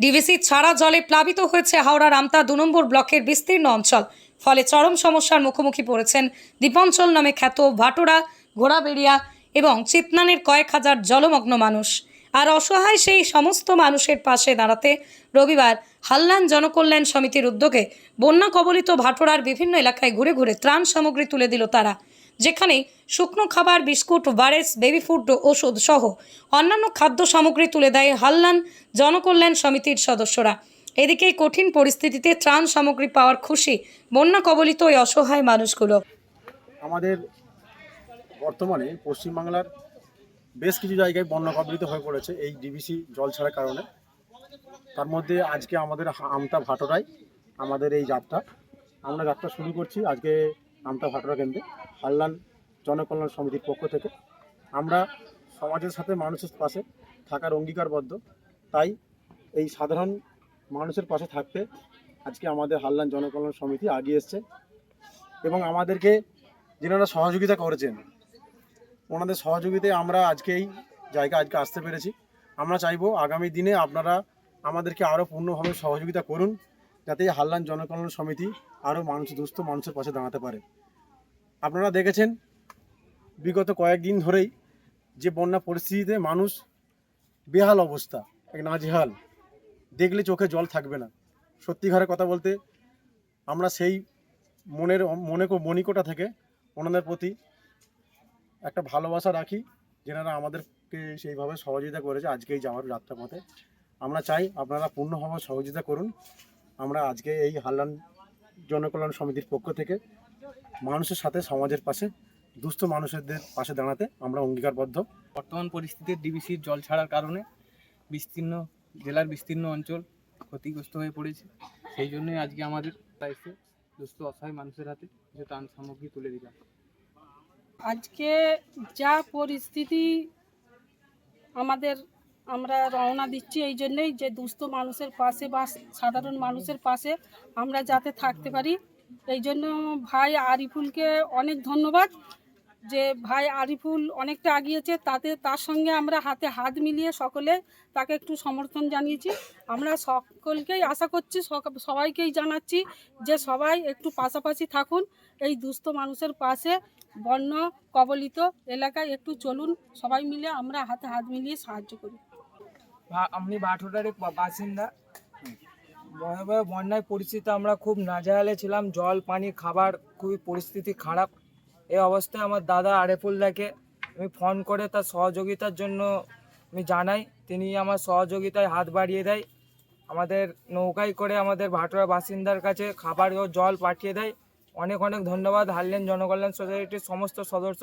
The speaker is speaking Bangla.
ডিভিসি ছাড়া জলে প্লাবিত হয়েছে হাওড়ার আমতা দু নম্বর ব্লকের বিস্তীর্ণ অঞ্চল। ফলে চরম সমস্যার মুখোমুখি পড়েছেন দ্বীপাঞ্চল নামে খ্যাত ভাটোরা, ঘোড়াবেড়িয়া এবং চিতনানের কয়েক হাজার জলমগ্ন মানুষ। আর অসহায় সেই সমস্ত মানুষের পাশে দাঁড়াতে রবিবার হাল্লান জনকল্যাণ সমিতির উদ্যোগে বন্যা কবলিত ভাটোরার বিভিন্ন এলাকায় ঘুরে ঘুরে ত্রাণ সামগ্রী তুলে দিল তারা। যেখানে শুকনো খাবার, বিস্কুট ভারেস বেবি ফুড ওষুধ সহ অন্যান্য খাদ্য সামগ্রী তুলে দেয় হাল্লান জনকল্যাণ সমিতির সদস্যরা। এদিকে কঠিন পরিস্থিতিতে ত্রাণ সামগ্রী পাওয়ার খুশি বন্যা কবলিত ওই অসহায় মানুষগুলো। আমাদের বর্তমানে পশ্চিমবাংলার বেশ কিছু জায়গায় বন্যা কবলিত হয়ে পড়েছে এই ডিবিসি জল ছাড়ার কারণে। তার মধ্যে আজকে আমাদের আমতা ভাটোরায় আমাদের এই যাত্রা আমরা যাত্রা শুরু করছি আজকে আমতা ভাটোরা কেন্দ্রে। হাল্লান জনকল্যাণ সমিতির পক্ষ থেকে। আমরা সমাজের সাথে মানুষের পাশে থাকার অঙ্গীকারবদ্ধ। তাই এই সাধারণ মানুষের পাশে থাকতে আজকে আমাদের হাল্লান জনকল্যাণ সমিতি আগিয়ে এসছে এবং আমাদেরকে যিনারা সহযোগিতা করেছেন, ওনাদের সহযোগিতায় আমরা আজকে এই জায়গা আজকে আসতে পেরেছি। আমরা চাইব আগামী দিনে আপনারা আমাদেরকে আরও পূর্ণভাবে সহযোগিতা করুন, যাতে এই হাল্লান জনকল্যাণ সমিতি আরও মানুষ, দুস্থ মানুষের পাশে দাঁড়াতে পারে। আপনারা দেখেছেন বিগত কয়েকদিন ধরেই যে বন্যা পরিস্থিতিতে মানুষ বেহাল অবস্থা, এক নাজেহাল। দেখলে চোখে জল থাকবে না। সত্যিকারে কথা বলতে আমরা সেই মনের মনে মণিকোটা থেকে ওনাদের প্রতি একটা ভালোবাসা রাখি, যেনারা আমাদেরকে সেইভাবে সহযোগিতা করেছে আজকে এই যাওয়ার যাত্রাপথে আমরা চাই আপনারা পূর্ণভাবে সহযোগিতা করুন। আমরা আজকে এই হাল্লান জনকল্যাণ সমিতির পক্ষ থেকে মানুষের সাথে সমাজের পাশে দুস্থ মানুষদের পাশে দাঁড়াতে আমরা অঙ্গীকারবদ্ধ। বর্তমান পরিস্থিতিতে ডিবিসির জল ছাড়ার কারণে বিস্তীর্ণ জেলার বিস্তীর্ণ অঞ্চল ক্ষতিগ্রস্ত হয়ে পড়েছে। সেই জন্যই আজকে আমাদের এসে দুস্থ অসহায় মানুষের হাতে কিছু ত্রাণ সামগ্রী তুলে দিলাম। আজকে যা পরিস্থিতি আমাদের আমরা রওনা দিচ্ছি এই জন্যই যে দুস্থ মানুষের পাশে বা সাধারণ মানুষের পাশে আমরা যাতে থাকতে পারি। এই জন্য ভাই আরিফুলকে অনেক ধন্যবাদ যে ভাই আরিফুল অনেকটা আগিয়েছে, তাতে তার সঙ্গে আমরা হাতে হাত মিলিয়ে সকলে তাকে একটু সমর্থন জানিয়েছি। আমরা সকলকেই আশা করছি সবাইকেই জানাচ্ছি যে সবাই একটু পাশাপাশি থাকুন, এই দুস্থ মানুষের পাশে বন্য কবলিত এলাকায় একটু চলুন, সবাই মিলে আমরা হাতে হাত মিলিয়ে সাহায্য করি। বা- বাসিন্দা। ভয়াবহ বন্যায় পরিস্থিতি আমরা খুব নাজেহালে ছিলাম। জল, পানি, খাবার খুবই পরিস্থিতি খারাপ। এই অবস্থায় আমার দাদা আরেফুলদাকে আমি ফোন করে তার সহযোগিতার জন্য আমি জানাই। তিনি আমার সহযোগিতায় হাত বাড়িয়ে দেয়। আমাদের নৌকায় করে আমাদের ভাটোরা বাসিন্দার কাছে খাবার ও জল পাঠিয়ে দেয়। অনেক অনেক ধন্যবাদ। হারলেন জনকল্যাণ সোসাইটির সমস্ত সদস্য।